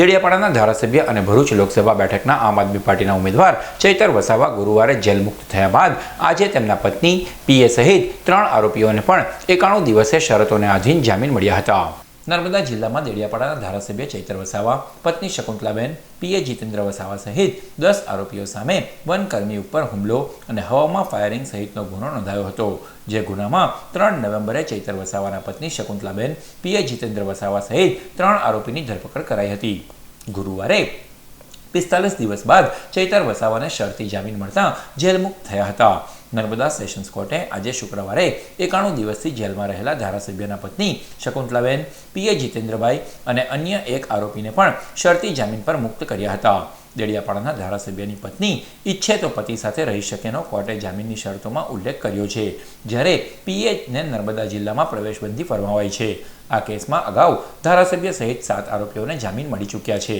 દેડિયાપાડાના ધારાસભ્ય અને ભરૂચ લોકસભા બેઠકના આમ આદમી પાર્ટીના ઉમેદવાર ચૈતર વસાવા ગુરુવારે જેલ મુક્ત થયા બાદ આજે તેમના પત્ની પીએ સહિત ત્રણ આરોપીઓને પણ એકાણું દિવસે શરતોને આધીન જામીન મળ્યા હતા. નર્મદા જિલ્લામાં દેડિયાપાડાના ધારાસભ્ય ચૈતર વસાવા, પત્ની શકુંતલાબેન પીએ જીતેન્દ્ર વસાવા સહિત દસ આરોપીઓ સામે વનકર્મી ઉપર હુમલો અને હવામાં ફાયરિંગ સહિતનો ગુનો નોંધાયો હતો, જે ગુનામાં ત્રણ નવેમ્બરે ચૈતર વસાવાના પત્ની શકુંતલાબેન પીએ જીતેન્દ્ર વસાવા સહિત ત્રણ આરોપીની ધરપકડ કરાઈ હતી. ગુરુવારે પિસ્તાલીસ દિવસ બાદ ચૈતર વસાવાને શરતી જામીન મળતા જેલમુક્ત થયા હતા. નર્મદા સેશન્સ કોર્ટે આજે શુક્રવારે એકાણું દિવસથી જેલમાં રહેલા ધારાસભ્યના પત્ની શકુંતલાબેન પીએ જીતેન્દ્રભાઈ અને અન્ય એક આરોપીને પણ શરતી જામીન પર મુક્ત કર્યા હતા. દેડિયાપાડાના ધારાસભ્યની પત્ની ઈચ્છે તો પતિ સાથે રહી શકેનો કોર્ટે જામીનની શરતોમાં ઉલ્લેખ કર્યો છે, જ્યારે પીએચને નર્મદા જિલ્લામાં પ્રવેશબંધી ફરમાવાઈ છે. આ કેસમાં અગાઉ ધારાસભ્ય સહિત સાત આરોપીઓને જામીન મળી ચૂક્યા છે.